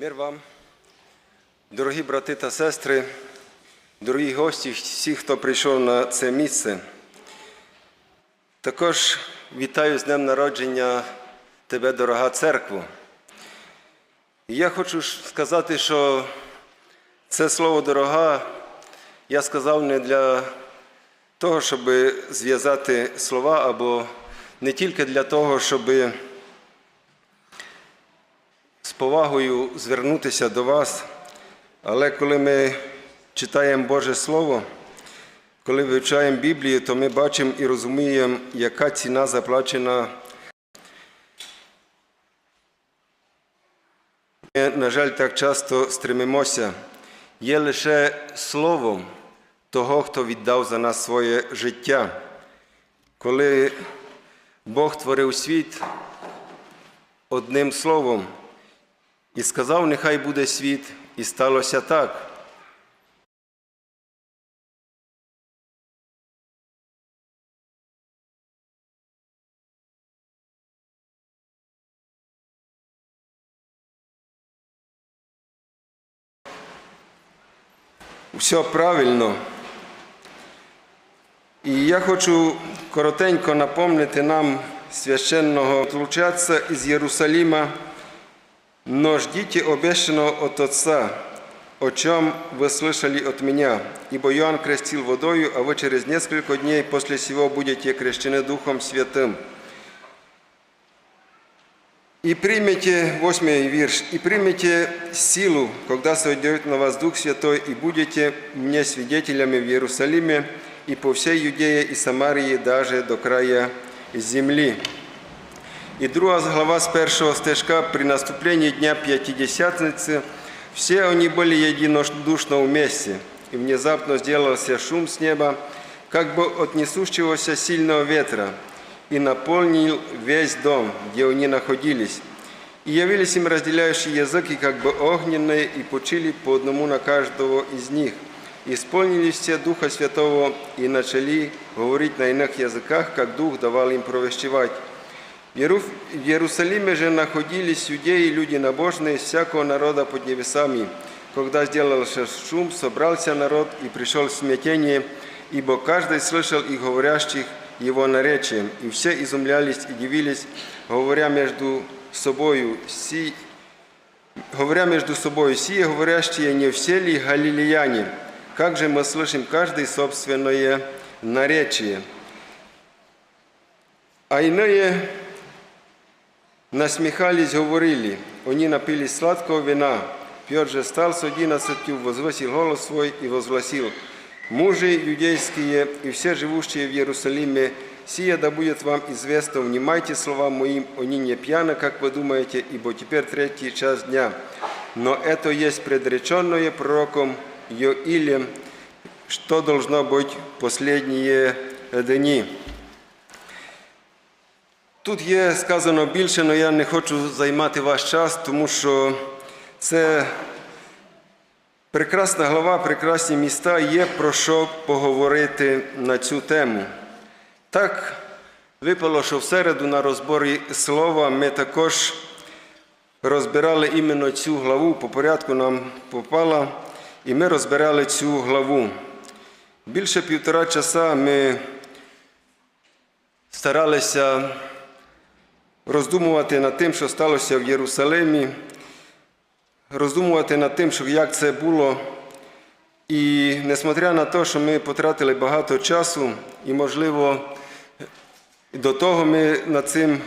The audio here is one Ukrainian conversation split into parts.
Мир вам, дорогі брати та сестри, дорогі гості, всі, хто прийшов на це місце. Також вітаю з днем народження тебе, дорога церква. І я хочу сказати, що це слово дорога я сказав не для того, щоб зв'язати слова, або не тільки для того, щоби з повагою звернутися до вас, але коли ми читаємо Боже Слово, коли вивчаємо Біблію, то ми бачимо і розуміємо, яка ціна заплачена. Ми, на жаль, так часто стремимося. Є лише словом того, хто віддав за нас своє життя. Коли Бог творив світ одним словом, і сказав, нехай буде світ, і сталося так. Все правильно. І я хочу коротенько напомнити нам священного отлучаться із Єрусалима, но ждите обещанного от Отца, о чем вы слышали от меня. Ибо Иоанн крестил водою, а вы через несколько дней после сего будете крещены Духом Святым. И примите, восьмой вирш, и примите силу, когда сойдет на вас Дух Святой, и будете мне свидетелями в Иерусалиме и по всей Юдее и Самарии, даже до края земли. І друга глава з першого стежка при наступлении Дня Пятидесятницы все они были единодушно вместе, и внезапно сделался шум с неба, как бы от несущегося сильного ветра, и наполнил весь дом, где они находились. И явились им разделяющие языки, как бы огненные, и почили по одному на каждого из них. Исполнились все Духа Святого и начали говорить на иных языках, как Дух давал им провещевать. В Иеру- в Иерусалиме же находились иудеи, люди набожные, всякого народа под небесами. Когда сделался шум, собрался народ и пришел смятение, ибо каждый слышал их говорящих его наречием, и все изумлялись и дивились, говоря между собою, «Си- говоря между собой, сие говорящие не все ли галилеяне? Как же мы слышим каждый собственное наречие? А иные насмехались, говорили, они напились сладкого вина. Петр же стал с одиннадцатью, возвысил голос свой и возгласил, «Мужи иудейские и все живущие в Иерусалиме, сие да будет вам известно, внимайте словам моим, они не пьяны, как вы думаете, ибо теперь третий час дня. Но это есть предреченное пророком Йоилем, что должно быть последние дни». Тут є сказано більше, але я не хочу займати ваш час, тому що це прекрасна глава, прекрасні міста, є про що поговорити на цю тему. Так випало, що в середу на розборі слова ми також розбирали іменно цю главу, по порядку нам попала, і ми розбирали цю главу. Більше півтора часа ми старалися роздумувати над тим, що сталося в Єрусалимі, роздумувати над тим, як це було. І несмотря на те, що ми потратили багато часу, і, можливо, до того ми над цим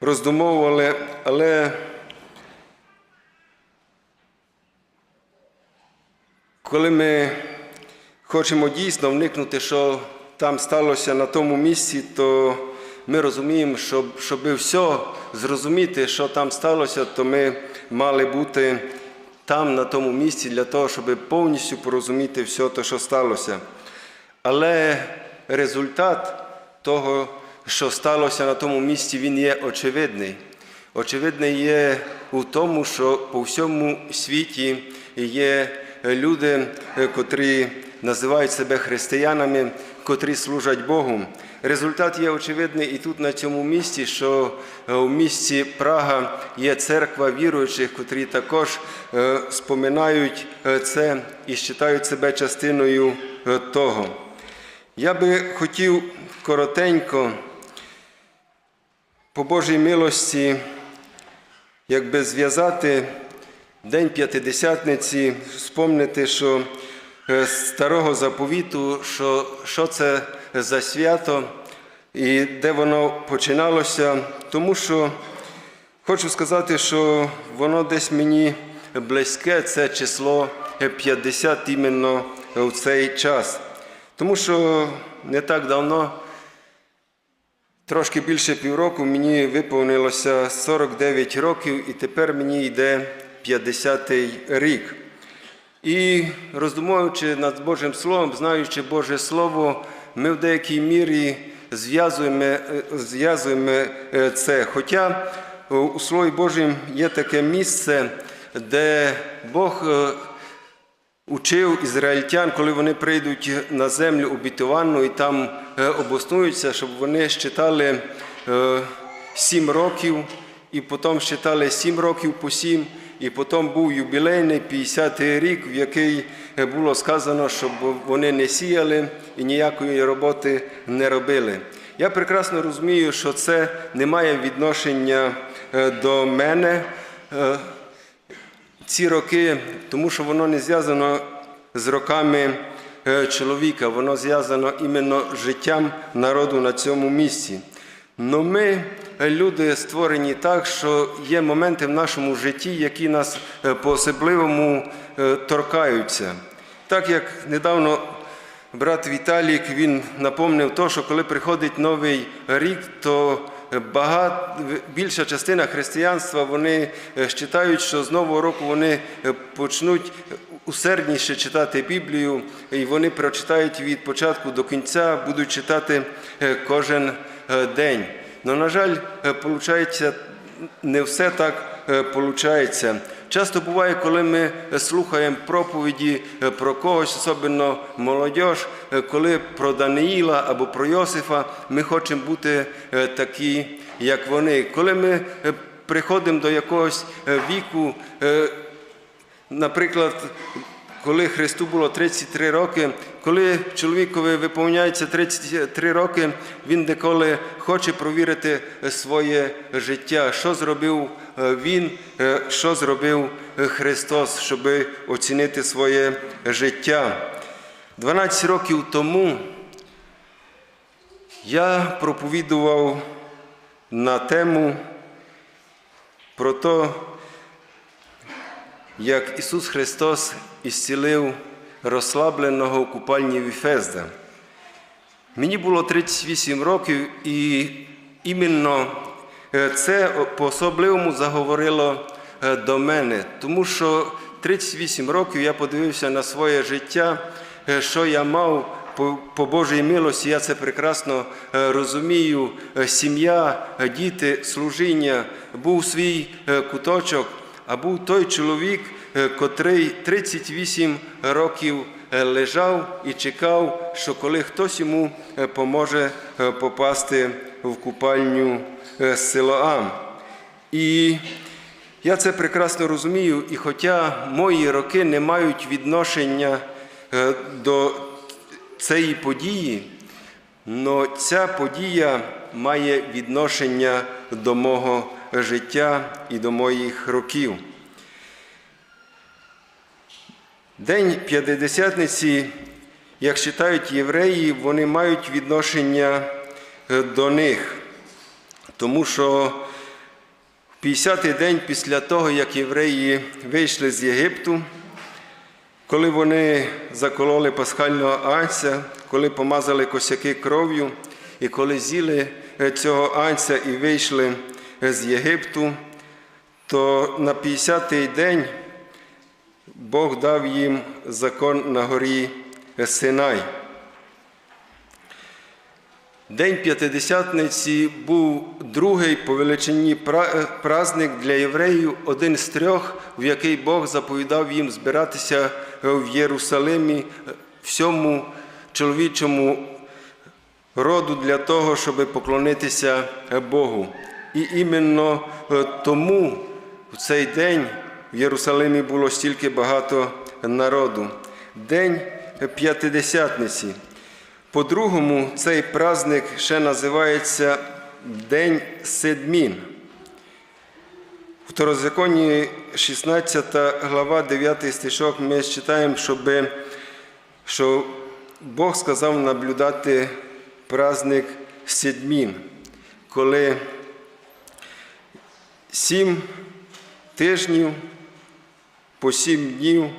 роздумовували, але коли ми хочемо дійсно вникнути, що там сталося на тому місці, то ми розуміємо, що щоб все зрозуміти, що там сталося, то ми мали бути там, на тому місці, для того, щоб повністю порозуміти все те, що сталося. Але результат того, що сталося на тому місці, він є очевидний. Очевидний є у тому, що по всьому світі є люди, е, котрі називають себе християнами, котрі служать Богу. Результат є очевидний і тут на цьому місці, що е, у місті Прага є церква віруючих, котрі також е, споминають е, це і вважають себе частиною е, того. Я би хотів коротенько по Божій милості якби зв'язати День П'ятидесятниці, спомнити, що е, старого заповіту, що, що це за свято і де воно починалося, тому що хочу сказати, що воно десь мені близьке, це число 50 іменно в цей час. Тому що не так давно Трошки більше півроку мені виповнилося 49 років, і тепер мені йде 50-й рік. І роздумуючи над Божим Словом, знаючи Боже Слово, ми в деякій мірі зв'язуємо, е, зв'язуємо е, це. Хоча у Слові Божому є таке місце, де Бог е, учив ізраїльтян, коли вони прийдуть на землю обітовану і там обоснуються, щоб вони щитали е, сім років, і потім щитали сім років по сім, і потім був юбілейний 50-й рік, в який було сказано, щоб вони не сіяли і ніякої роботи не робили. Я прекрасно розумію, що це не має відношення е, до мене. Е, ці роки, тому що воно не зв'язано з роками е, чоловіка, воно зв'язано іменно з життям народу на цьому місці. Но ми, люди, створені так, що є моменти в нашому житті, які нас е, по-особливому е, торкаються. Так як недавно брат Віталік він напомнив то, що коли приходить новий рік, то багат, більша частина християнства вони вважають, що з нового року вони е, почнуть усердніше читати Біблію, і вони прочитають від початку до кінця, будуть читати е, кожен е, день. Но, на жаль, виходить, не все так виходить. Часто буває, коли ми слухаємо проповіді е, про когось, особливо молодь, е, коли про Даниїла або про Йосифа, ми хочемо бути е, такі, як вони. Коли ми е, приходимо до якогось е, віку, е, наприклад, коли Христу було 33 роки, коли чоловікові виповняється 33 роки, він деколи хоче провірити своє життя, що зробив е, він, е, що зробив е, Христос, щоб оцінити своє життя. 12 років тому я проповідував на тему про те, як Ісус Христос ісцілив розслабленого у купальні Віфезда. Мені було 38 років, і іменно е, це по-особливому заговорило е, до мене, тому що 38 років я подивився на своє життя, е, що я мав по, по Божій милості, я це прекрасно розумію. Сім'я, діти, служіння, був свій куточок, а був той чоловік, е, котрий 38 років е, лежав і чекав, що коли хтось йому е, поможе попасти в купальню Силоам. І я це прекрасно розумію, і хоча мої роки не мають відношення до цієї події, але ця подія має відношення до мого життя і до моїх років. День П'ятидесятниці, як читають євреї, вони мають відношення до них, тому що в 50-й день після того, як євреї вийшли з Єгипту, коли вони закололи пасхального анця, коли помазали косяки кров'ю, і коли з'їли е, цього анця і вийшли з Єгипту, то на 50-й день Бог дав їм закон на горі Синай. День П'ятидесятниці був другий по величині пра- праздник для євреїв, один з трьох, в який Бог заповідав їм збиратися в Єрусалимі всьому чоловічому роду для того, щоб поклонитися Богу. І іменно е, тому в цей день в Єрусалимі було стільки багато народу. День П'ятидесятниці. По-другому, цей праздник ще називається День Седмін. Второзаконні 16 глава, 9 стишок ми читаємо, щоб, що Бог сказав наблюдати праздник Седмін, коли сім тижнів по сім днів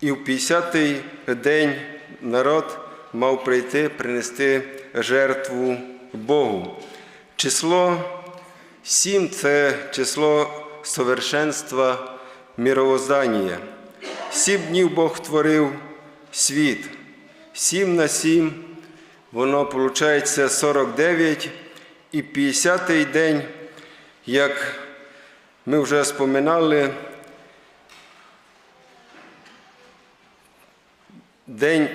і в 50-й день народ мав прийти принести жертву Богу. Число сім це число совершенства мировоздання. Сім днів Бог творив світ. Сім на сім, воно виходить 49, і 50-й день, як ми вже споминали, День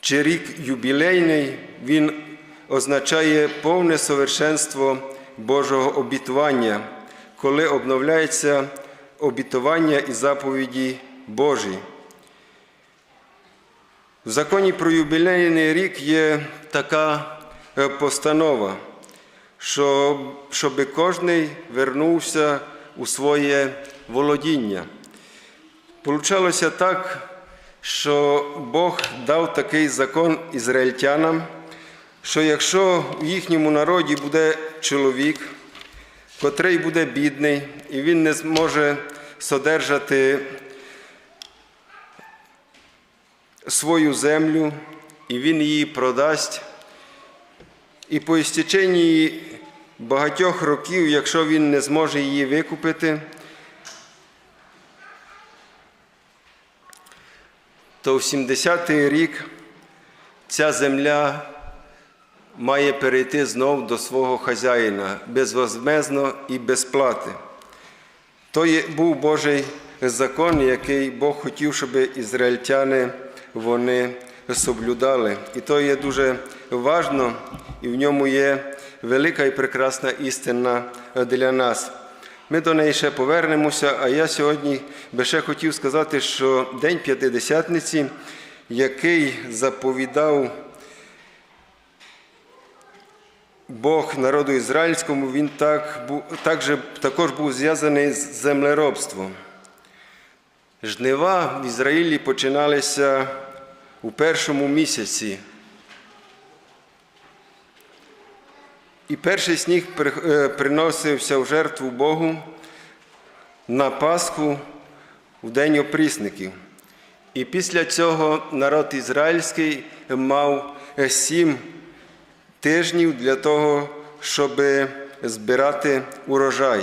чи рік юбілейний, він означає повне совершенство Божого обітування, коли обновляється обітування і заповіді Божі. В законі про юбілейний рік є така е, постанова, що, щоб кожний вернувся у своє володіння. Получалося так, що Бог дав такий закон ізраїльтянам, що якщо в їхньому народі буде чоловік, котрий буде бідний, і він не зможе содержати свою землю, і він її продасть, і по істеченні багатьох років, якщо він не зможе її викупити, то в 70-й рік ця земля має перейти знов до свого хазяїна безвозмезно і без плати. То був Божий закон, який Бог хотів, щоб ізраїльтяни вони соблюдали. І то є дуже важно, і в ньому є велика і прекрасна істина для нас. Ми до неї ще повернемося, а я сьогодні би ще хотів сказати, що День П'ятидесятниці, який заповідав Бог народу ізраїльському, він так, також, також був зв'язаний з землеробством. Жнива в Ізраїлі починалися у першому місяці. І перший сніг е, приносився в жертву Богу на Пасху в День опрісників. І після цього народ ізраїльський мав е, сім тижнів для того, щоб збирати урожай.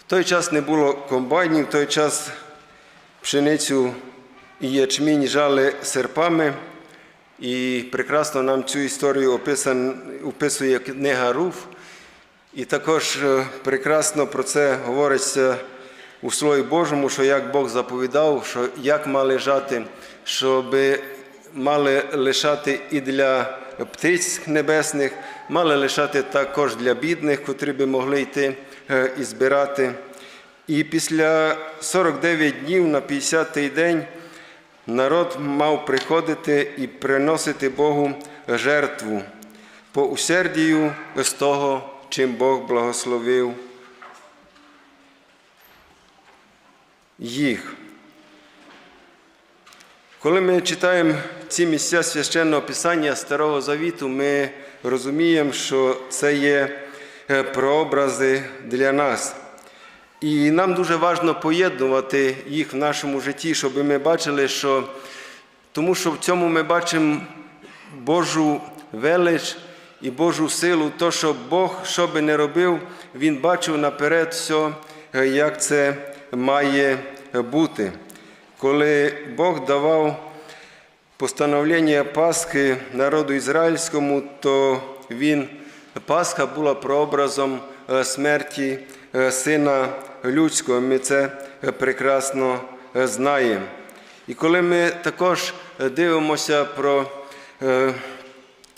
В той час не було комбайнів, в той час пшеницю і ячмінь жали серпами. І прекрасно нам цю історію описан, описує книга Руф. І також е, прекрасно про це говориться у Слові Божому, що як Бог заповідав, що як мали жати, щоб мали лишати і для птиць небесних, мали лишати також для бідних, котрі би могли йти е, і збирати. І після 49 днів на 50-й день народ мав приходити і приносити Богу жертву по усердію з того, чим Бог благословив їх. Коли ми читаємо ці місця священного писання Старого Завіту, ми розуміємо, що це є е, прообрази для нас. І нам дуже важливо поєднувати їх в нашому житті, щоб ми бачили, що тому що в цьому ми бачимо Божу велич і Божу силу, то, що Бог, що би не робив, Він бачив наперед все, як це має бути. Коли Бог давав постановлення Пасхи народу ізраїльському, то він, Пасха була прообразом е, смерті Сина Людського. Ми це е, прекрасно е, знаємо. І коли ми також е, дивимося про е,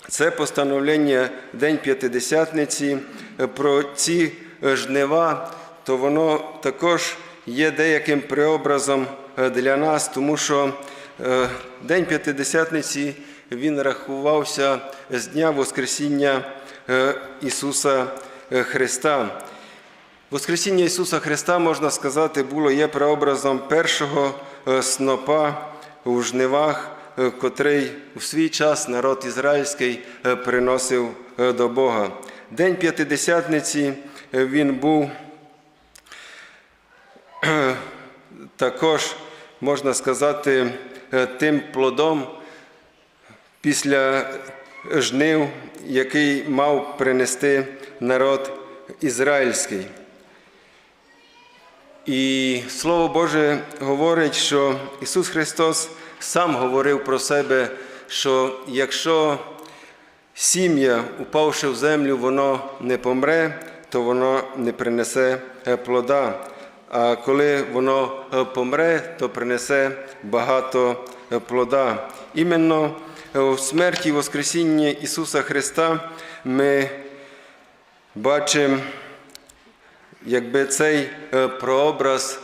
це постановлення День П'ятидесятниці, е, про ці е, жнива, то воно також є деяким преобразом е, для нас, тому що е, День П'ятидесятниці він рахувався з Дня Воскресіння е, Ісуса е, Христа. Воскресіння Ісуса Христа, можна сказати, було є прообразом першого е, снопа у жнивах, е, котрий у свій час народ ізраїльський е, приносив до Бога. День П'ятидесятниці він був також, можна сказати, тим плодом після жнив, який мав принести народ ізраїльський. І Слово Боже говорить, що Ісус Христос сам говорив про себе, що якщо сім'я, упавши в землю, воно не помре, то воно не принесе е, плода. А коли воно е, помре, то принесе багато е, плода. Іменно в смерті і Воскресінні Ісуса Христа ми бачимо якби цей е, прообраз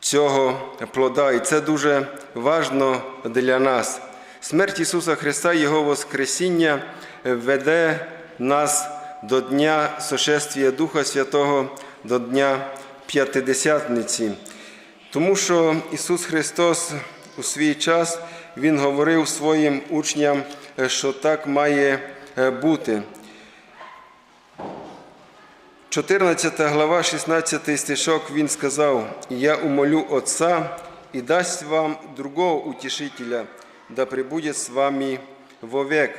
цього плода. І це дуже важно для нас. Смерть Ісуса Христа, Його Воскресіння е, веде нас до Дня сошествія Духа Святого, до Дня П'ятидесятниці. Тому що Ісус Христос у свій час Він говорив своїм учням, е, що так має бути. 14 глава, 16 стишок, він сказав, «Я умолю Отца и дасть вам другого утешителя, да пребудет с вами вовек».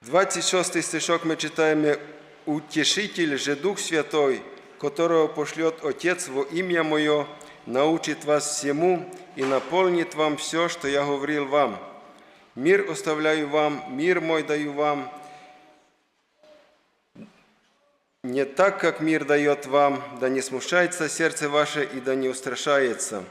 В 26 стишок мы читаем, «Утешитель же Дух Святой, которого пошлет Отец во имя Мое, научит вас всему и наполнит вам все, что я говорил вам». Мир оставляю вам, мир мой даю вам. Не так, как мир дает вам, да не смущается сердце ваше и да не устрашается.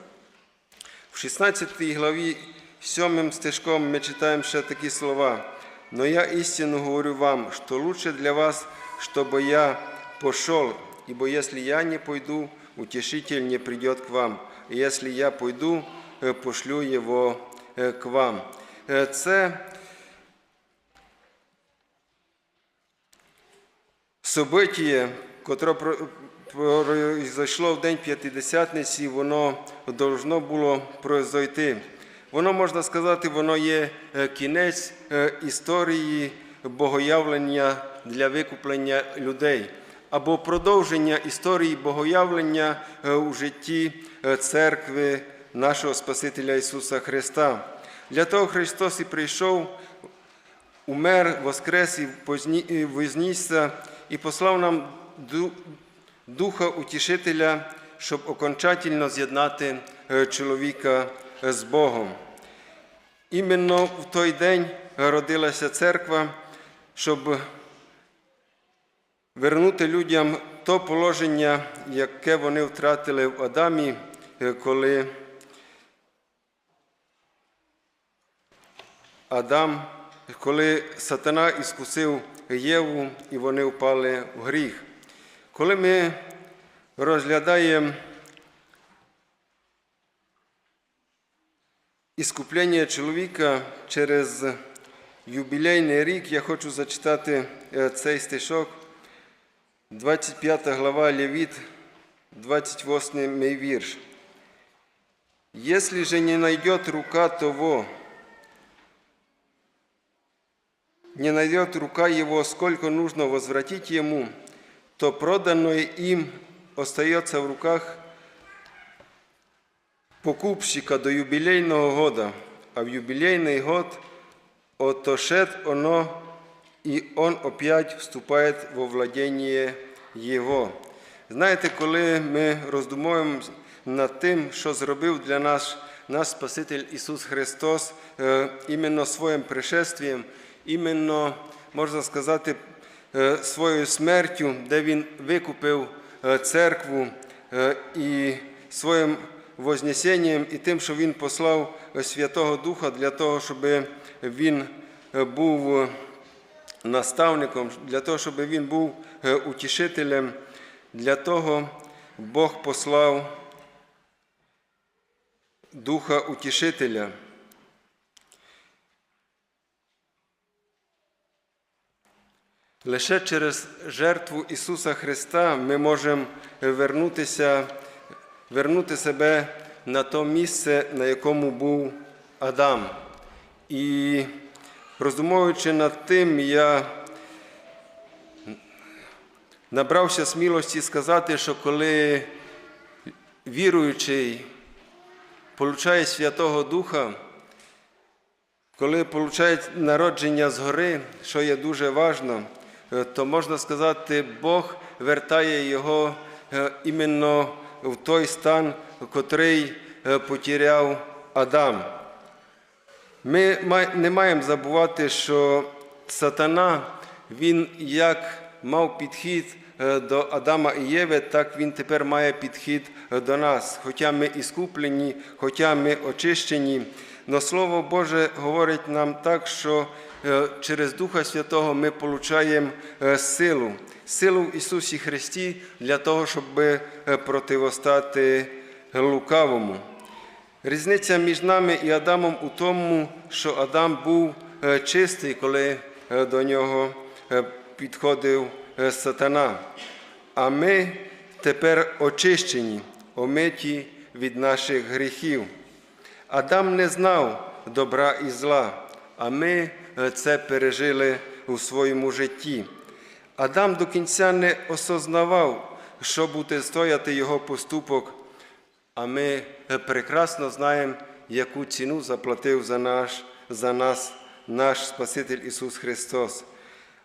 В 16 главі 7 стежком ми читаємо ще такі слова. Но я истину говорю вам, что лучше для вас, чтобы я пошел, ибо если я не пойду, утешитель не придет к вам. И если я пойду, э, пошлю его э, к вам. Е, Це событие, котре про- произошло в день П'ятидесятниці, воно должно було произойти. Воно, можна сказати, воно є е, кінець е, історії богоявлення для викуплення людей або продовження історії богоявлення у житті церкви нашого Спасителя Ісуса Христа. Для того Христос і прийшов, умер, воскрес і вознісся, і послав нам Духа Утішителя, щоб окончательно з'єднати е, чоловіка е, з Богом. Іменно в той день родилася церква, щоб вернути людям то положення, яке вони втратили в Адамі, е, коли Адам, коли сатана іскусив Єву і вони впали в гріх. Коли ми розглядаємо іскуплення чоловіка через юбілейний рік, я хочу зачитати е, цей стишок, 25 глава Левит, 28 вірш. Если же не найдет рука того, не найдет рука его, сколько нужно возвратить ему, то проданное им остается в руках покупщика до юбилейного года, а в юбилейный год отошед оно, и он опять вступает во владение Його. Знаєте, коли ми роздумуємо над тим, що зробив для нас наш Спаситель Ісус Христос е, іменно своїм пришествієм, іменно, можна сказати, е, своєю смертю, де Він викупив е, церкву е, і своїм вознесенням і тим, що Він послав Святого Духа для того, щоб Він був наставником, для того, щоб він був утішителем, для того Бог послав Духа Утішителя. Лише через жертву Ісуса Христа ми можемо вернутися, вернути себе на то місце, на якому був Адам. І роздумовуючи над тим, я набрався смілості сказати, що коли віруючий получає Святого Духа, коли получають народження згори, що є дуже важливо, то можна сказати, Бог вертає його е, іменно в той стан, котрий е, потеряв Адам. Ми не маємо забувати, що сатана, він як мав підхід е, до Адама і Єви, так він тепер має підхід е, до нас. Хоча ми іскуплені, хоча ми очищені. Но Слово Боже говорить нам так, що е, через Духа Святого ми получаємо е, силу, силу в Ісусі Христі для того, щоб е, противостати лукавому. Різниця між нами і Адамом у тому, що Адам був чистий, коли до нього підходив сатана. А ми тепер очищені, омиті від наших гріхів. Адам не знав добра і зла, а ми е, це пережили у своєму житті. Адам до кінця не осознавав, що буде стояти його поступок, а ми е, прекрасно знаємо, яку ціну заплатив за, наш, за нас наш Спаситель Ісус Христос.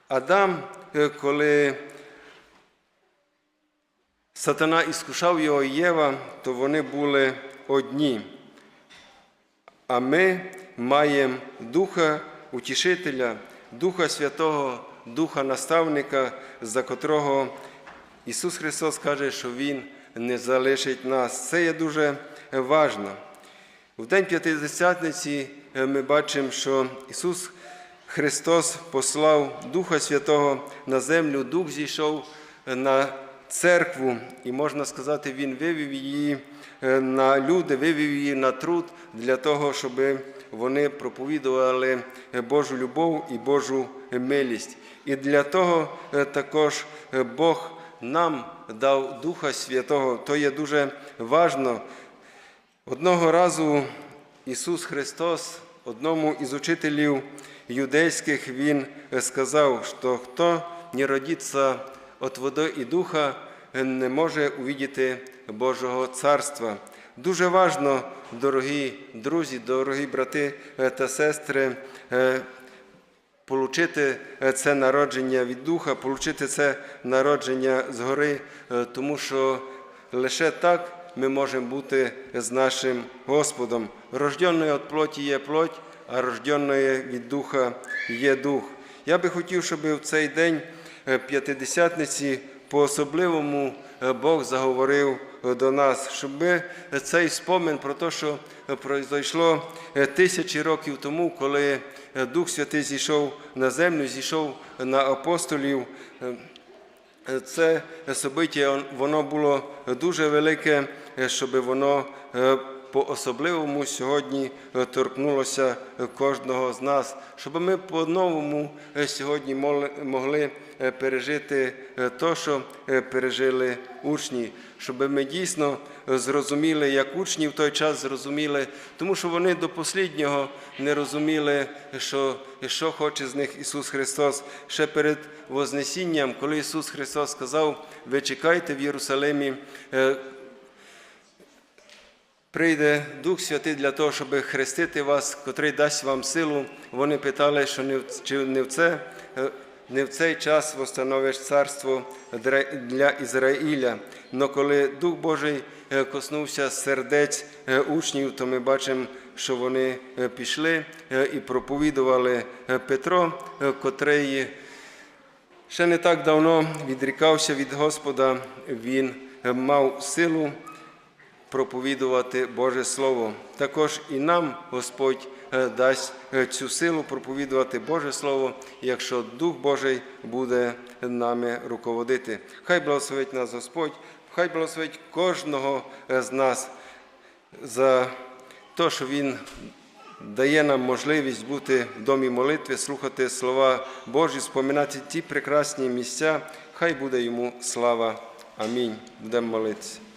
Адам, е, коли сатана іскушав його Єва, то вони були одні. А ми маємо Духа Утішителя, Духа Святого, Духа Наставника, за котрого Ісус Христос каже, що Він не залишить нас. Це є дуже важливо. В День П'ятидесятниці е, ми бачимо, що Ісус Христос послав Духа Святого на землю, Дух зійшов на церкву, і можна сказати, Він вивів її е, на люди, вивів її на труд для того, щоб вони проповідували Божу любов і Божу милість. І для того е, також е, Бог нам дав Духа Святого. То є дуже важно. Одного разу Ісус Христос, одному із учителів юдейських, Він сказав, що хто не родиться від води і духа, не може увидіти Божого Царства. Дуже важно, дорогі друзі, дорогі брати та сестри, е, Получити е, це народження від Духа, получити це народження згори, е, тому що лише так ми можемо бути з нашим Господом. Рожденної від плоті є плоть, а рожденної від Духа є Дух. Я би хотів, щоб в цей день е, п'ятидесятниці по-особливому е, Бог заговорив е, до нас, щоб ми цей спомин про те, що пройшло тисячі років тому, коли е, Дух Святий зійшов на землю, зійшов на апостолів. е, Це собиття, воно було дуже велике, е, щоб воно е, по-особливому сьогодні е, торкнулося е, кожного з нас, щоб ми по-новому е, сьогодні могли пережити те, що пережили учні, щоб ми дійсно зрозуміли, як учні в той час зрозуміли, тому що вони до посліднього не розуміли, що, що хоче з них Ісус Христос. Ще перед Вознесінням, коли Ісус Христос сказав, ви чекайте в Єрусалимі. Прийде Дух Святий для того, щоб хрестити вас, котрий дасть вам силу. Вони питали, що не в, чи не в, це, е, не в цей час встановиш царство для Ізраїля. Но коли Дух Божий е, коснувся сердець е, учнів, то ми бачимо, що вони пішли і проповідували Петро, котрий Ще не так давно відрікався від Господа, він мав силу проповідувати Боже Слово. Також і нам Господь е, дасть е, цю силу проповідувати Боже Слово, якщо Дух Божий буде нами руководити. Хай благословить нас Господь, хай благословить кожного з нас за те, що Він дає нам можливість бути в домі молитви, слухати слова Божі, споминати ті прекрасні місця. Хай буде йому слава. Амінь. Будемо молитися.